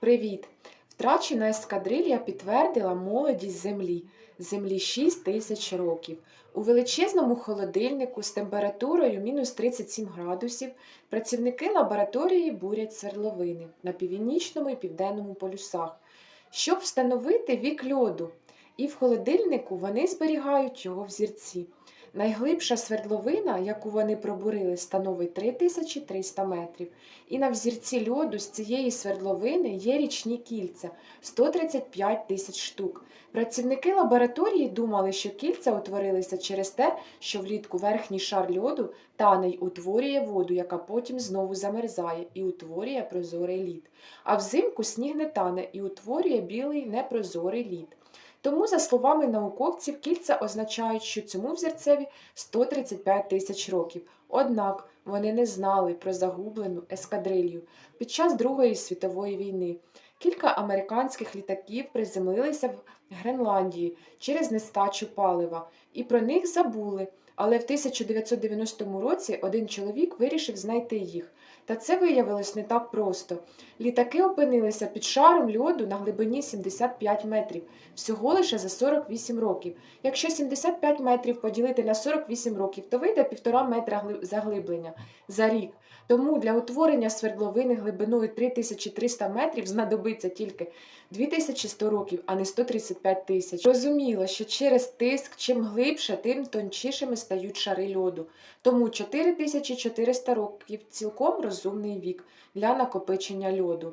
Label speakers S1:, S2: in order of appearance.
S1: Привіт! Втрачена ескадрилья підтвердила молодість Землі. Землі 6 тисяч років. У величезному холодильнику з температурою мінус 37 градусів працівники лабораторії бурять свердловини на північному і південному полюсах, щоб встановити вік льоду. І в холодильнику вони зберігають його взірці. Найглибша свердловина, яку вони пробурили, становить 3300 метрів. І на взірці льоду з цієї свердловини є річні кільця 135 тисяч штук. Працівники лабораторії думали, що кільця утворилися через те, що влітку верхній шар льоду тане й утворює воду, яка потім знову замерзає і утворює прозорий лід. А взимку сніг не тане і утворює білий непрозорий лід. Тому, за словами науковців, кільця означають, що цьому взірцеві 135 тисяч років. Однак вони не знали про загублену ескадрилью під час Другої світової війни. Кілька американських літаків приземлилися в Гренландії через нестачу палива, і про них забули. Але в 1990 році один чоловік вирішив знайти їх. Та це виявилось не так просто. Літаки опинилися під шаром льоду на глибині 75 метрів, всього лише за 48 років. Якщо 75 метрів поділити на 48 років, то вийде півтора метра заглиблення за рік. Тому для утворення свердловини глибиною 3300 метрів знадобиться тільки 2100 років, а не 135 тисяч. Розуміло, що через тиск чим глибше, тим тончішими стають шари льоду. Тому 4400 років цілком розумний вік для накопичення льоду.